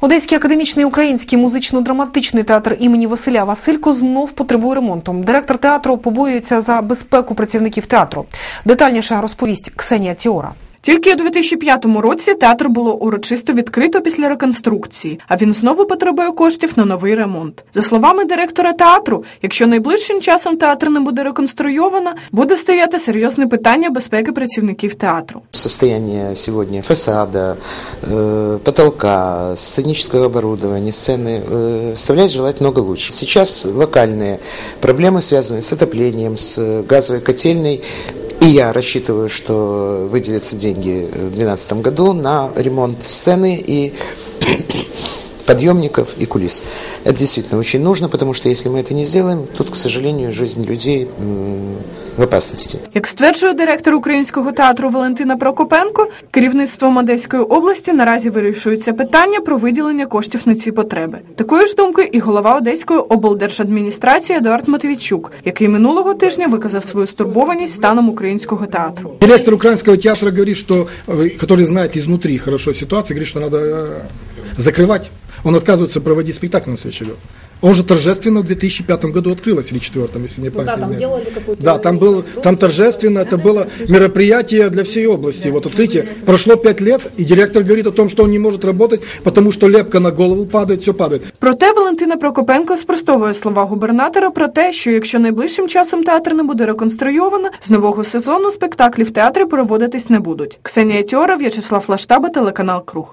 Одеський академічний український музично-драматичний театр імені Василя Василько знов потребує ремонту. Директор театру побоюється за безпеку працівників театру. Детальніше розповість Ксенія Тіора. Тільки у 2005 році театр було урочисто відкрито після реконструкції, а він знову потребує коштів на новий ремонт. За словами директора театру, якщо найближчим часом театр не буде реконструйовано, буде стояти серйозне питання безпеки працівників театру. Состояние сегодня фасада, э, потолка, сценического оборудования, сцены э, оставляет желать много лучше. Сейчас локальные проблемы, связанные с отоплением, с газовой котельной. И я рассчитываю, что выделятся деньги в 2012 году на ремонт сцены и подъемников и кулис. Это действительно очень нужно, потому что если мы это не сделаем, тут, к сожалению, жизнь людей м, в опасности. Як стверджує директор українського театру Валентина Прокопенко, керівництвом Одеської області наразі вирішується питання про виділення коштів на ці потреби. Такої ж думки і голова Одеської облдержадміністрації Едуард Матвійчук, який минулого тижня виказав свою стурбованість станом українського театру. Директор украинского театра говорит, что, э, который знает изнутри хорошо ситуацию, говорит, что надо э, закрывать. Он отказывается проводить спектакль на следующий год. Он же торжественно в 2005 году открылось, или 2004, если не Ну да, память там изменяет. делали какую-то Да, там был, там торжественно, это было мероприятие для всей области. Вот открытие. Прошло пять лет, и директор говорит о том, что он не может работать, потому что лепка на голову падает, все падает. Проте Валентина Прокопенко спростовує слова губернатора про те, що якщо найближчим часом театр не буде реконструйовано, з нового сезону спектаклі в театрі проводитись не будуть. Ксенія Тьора, В'ячеслав Лаштаба, телеканал Круг.